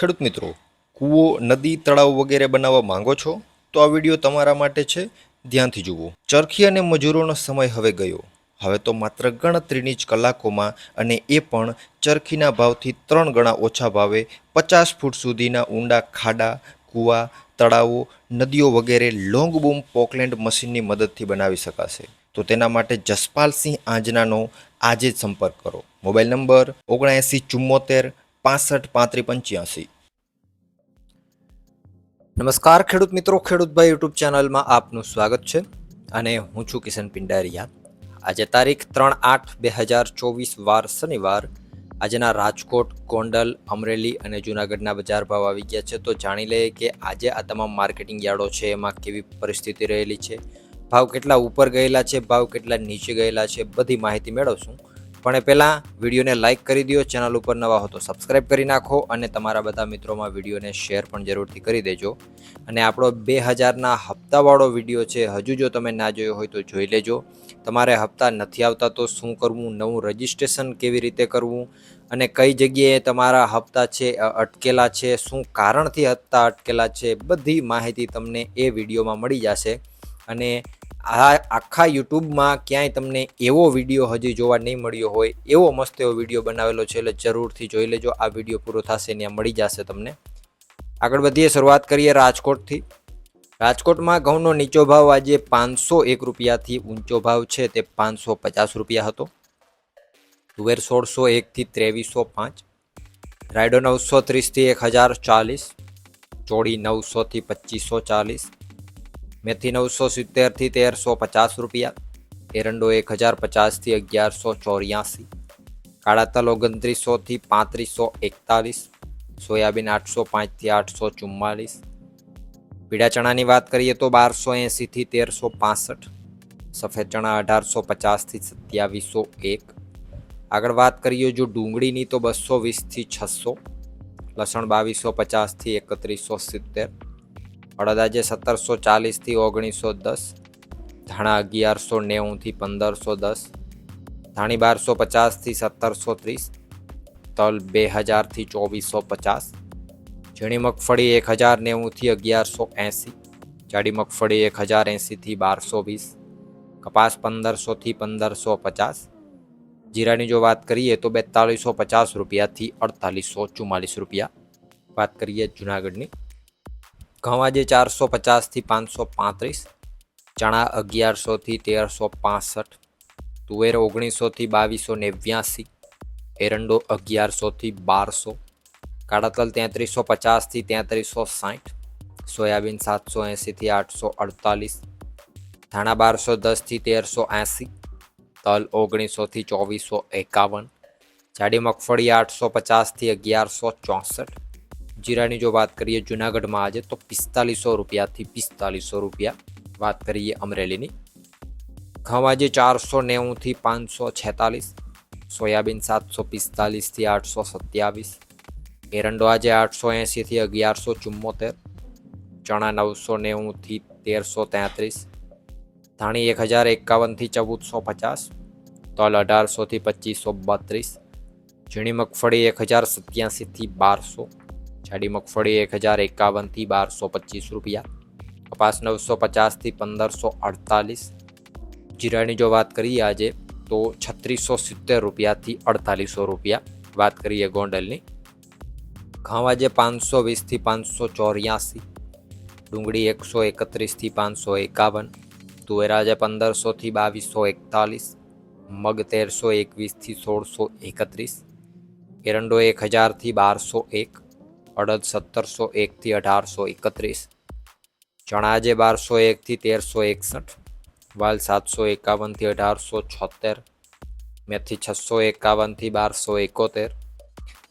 ખેડૂત મિત્રો, કૂવો, નદી, તળાવ વગેરે બનાવવા માંગો છો? તો આ વીડિયો તમારા માટે છે. ધ્યાનથી જુઓ. ચરખી અને મજૂરોનો સમય હવે ગયો. હવે તો માત્ર ગણતરીની જ કલાકોમાં અને એ પણ ચરખીના ભાવથી ત્રણ ગણા ઓછા ભાવે પચાસ ફૂટ સુધીના ઊંડા ખાડા, કૂવા, તળાવો, નદીઓ વગેરે લોંગ બૂમ પોકલેન્ડ મશીનની મદદથી બનાવી શકાશે. તો તેના માટે જસપાલસિંહ આંજનાનો આજે જ સંપર્ક કરો. મોબાઈલ નંબર ઓગણએંસી ચુમ્મોતેર પાસઠ પાંત્રી પંચ્યાસી. નમસ્કાર ખેડૂત મિત્રો ખેડૂતભાઈ યુટ્યુબ ચેનલમાં આપનું સ્વાગત છે અને હું છું કિશન પિંડારિયા. આજે તારીખ ત્રણ આઠ બે હજાર ચોવીસ વાર શનિવાર. આજના રાજકોટ, ગોંડલ, અમરેલી અને જૂનાગઢના બજાર ભાવ આવી ગયા છે. તો જાણી લઈએ કે આજે આ તમામ માર્કેટિંગ યાર્ડો છે, એમાં કેવી પરિસ્થિતિ રહેલી છે? ભાવ કેટલા ઉપર ગયેલા છે, ભાવ કેટલા નીચે ગયેલા છે, બધી માહિતી મેળવશું. પણ એ પહેલાં વિડીયોને લાઇક કરી દો ચેનલ ઉપર નવા હો તો સબસ્ક્રાઇબ કરી નાખો અને તમારા બધા મિત્રોમાં વિડીયોને શેર પણ જરૂરથી કરી દેજો. અને આપણો બે હજારના હપ્તાવાળો વીડિયો છે, હજુ જો તમે ના જોયો હોય તો જોઈ લેજો. તમારે હપ્તા નથી આવતા તો શું કરવું, નવું રજિસ્ટ્રેશન કેવી રીતે કરવું અને કઈ જગ્યાએ તમારા હપ્તા છે અટકેલા છે, શું કારણથી હપ્તા અટકેલા છે, બધી માહિતી તમને એ વિડીયોમાં મળી જશે. અને આ આખા યુટ્યુબમાં ક્યાંય તમને એવો વીડિયો હજી જોવા નહીં મળ્યો હોય, એવો મસ્ત એવો વીડિયો બનાવેલો છે, એટલે જરૂરથી જોઈ લેજો. આ વીડિયો પૂરો થશે, ત્યાં મળી જશે તમને. આગળ વધીએ, શરૂઆત કરીએ રાજકોટથી. રાજકોટમાં ઘઉંનો નીચો ભાવ આજે પાંચસો એક રૂપિયાથી ઊંચો ભાવ છે, તે પાંચસો પચાસ રૂપિયા હતો. તુવેર સોળસો એકથી ત્રેવીસો પાંચ, રાયડો નવસો ત્રીસથી એક હજાર ચાલીસ, ચોળી નવસોથી પચીસો ચાલીસ મેથી નવસો સિત્તેરથી તેરસો પચાસ રૂપિયા, એરંડો એક હજાર પચાસથી અગિયારસો ચોર્યાસી કાળા તલ ઓગણત્રીસોથી પાંત્રીસો એકતાલીસ, સોયાબીન આઠસો પાંચથી આઠસો ચુમ્માલીસ, પીળા ચણાની વાત કરીએ તો બારસો એંસીથી તેરસો પાસઠ, સફેદ ચણા અઢારસો પચાસથી સત્યાવીસો એક. આગળ વાત કરીએ જો ડુંગળીની તો બસો વીસથી છસો, લસણ બાવીસો પચાસથી એકત્રીસો સિત્તેર અડદ જે સત્તરસો ચાલીસથી ઓગણીસો દસ, ધાણા અગિયારસો નેવુંથી પંદરસો દસ, ધાણી બારસો પચાસથી સત્તરસો ત્રીસ, તલ બે હજારથી ચોવીસો પચાસ, ઝીણી મગફળી એક હજાર નેવુંથી અગિયારસો એંસી, જાડી મગફળી એક હજાર એંસીથી બારસો વીસ, કપાસ પંદરસોથી પંદરસો પચાસ, જીરાની જો વાત કરીએ તો બેતાલીસો પચાસ રૂપિયાથી અડતાલીસો ચુમ્માલીસ રૂપિયા. વાત કરીએ જુનાગઢની. ઘઉં આજે ચારસો પચાસથી પાંચસો પાંત્રીસ, ચણા અગિયારસોથી તેરસો પાસઠ, તુવેર ઓગણીસોથી બાવીસો નેવ્યાસી, એરંડો અગિયારસોથી બારસો કાળા તલ તેત્રીસો પચાસથી તેત્રીસો સાઠ, સોયાબીન સાતસો એંસીથી આઠસો અડતાલીસ, ધાણા બારસો દસથી તેરસો એંસી તલ ઓગણીસોથી ચોવીસો એકાવન, જાડી મગફળી આઠસો પચાસથી અગિયારસો ચોસઠ જીરાની જો વાત કરીએ જુનાગઢમાં આજે, તો પિસ્તાલીસો રૂપિયાથી પિસ્તાલીસો રૂપિયા વાત કરીએ અમરેલીની. ઘઉં આજે ચારસો નેવુંથી પાંચસો છેતાલીસ, સોયાબીન સાતસો પિસ્તાલીસથી આઠસો સત્યાવીસ, એરંડો આજે આઠસો એંસીથી અગિયારસો ચુમ્મોતેર, ચણા નવસો નેવુંથી તેરસો તેત્રીસ, ધાણી એક હજાર એકાવનથી ચૌદસો પચાસ, તલ અઢારસોથી પચીસો બત્રીસ, ઝીણી મગફળી એક હજાર સત્યાસીથી બારસો જાડી મગફળી એક હજાર એકાવનથી બારસો પચીસ રૂપિયા. કપાસ નવસો પચાસથી પંદરસો અડતાલીસ. જીરાની જો વાત કરીએ આજે, તો છત્રીસો સિત્તેર રૂપિયાથી અડતાલીસો રૂપિયા વાત કરીએ ગોંડલની. ઘઉં આજે પાંચસો વીસથી પાંચસો ચોર્યાસી. ડુંગળી એકસો એકત્રીસથી પાંચસો એકાવન. તુવેર આજે પંદરસોથી બાવીસો એકતાલીસ. મગ તેરસો એકવીસથી સોળસો એકત્રીસ. એરંડો એક હજારથી બારસો એક. અડદ સત્તરસો એકથી અઢારસો એકત્રીસ. ચણા આજે બારસો એકથી તેરસો એકસઠ. વાલ સાતસો એકાવનથી અઢારસો છોતેર. મેથી છસો એકાવનથી બારસો એકોતેર.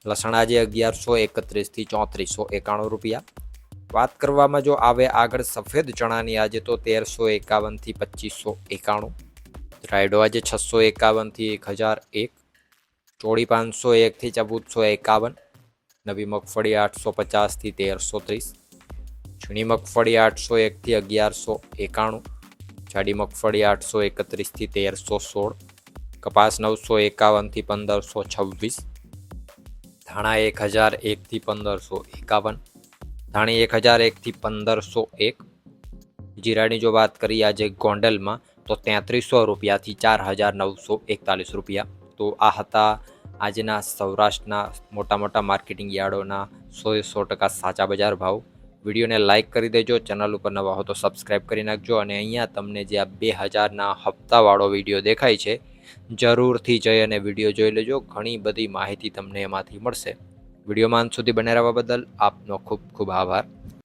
લસણાજે અગિયારસો એકત્રીસથી ચોત્રીસો એકાણું રૂપિયા. વાત કરવામાં જો આવે આગળ સફેદ ચણાની આજે તો તેરસો એકાવનથી પચીસો એકાણું. રાયડો આજે છસો એકાવનથી એક હજાર એક. ચોળી પાંચસો એકથી ચૌદસો એકાવન. નવી મગફળી આઠસો પચાસથી તેરસો ત્રીસ ઝીણી મગફળી આઠસો એકથી અગિયારસો એકાણું, જાડી મગફળી આઠસો એકત્રીસથી તેરસો સોળ, કપાસ નવસો એકાવનથી પંદરસો છવ્વીસ, ધાણા એક હજાર એકથી પંદરસો એકાવન, ધાણી એક હજાર એકથી પંદરસો એક, જીરાની જો વાત કરીએ આજે ગોંડલમાં તો તેત્રીસો રૂપિયાથી ચાર હજાર નવસો એકતાલીસ રૂપિયા. તો આ હતા આજના સૌરાષ્ટ્રના મોટા મોટા માર્કેટિંગ યાર્ડોના સો સો ટકા સાચા બજાર ભાવ. વિડીયોને લાઇક કરી દેજો, ચેનલ ઉપર નવા હો તો સબસ્ક્રાઇબ કરી નાખજો અને અહીંયા તમને જે આ બે હજારના હપ્તાવાળો વીડિયો દેખાય છે, જરૂરથી જઈ અને વીડિયો જોઈ લેજો, ઘણી બધી માહિતી તમને એમાંથી મળશે. વિડીયોમાં અંત સુધી બને રહેવા બદલ આપનો ખૂબ ખૂબ આભાર.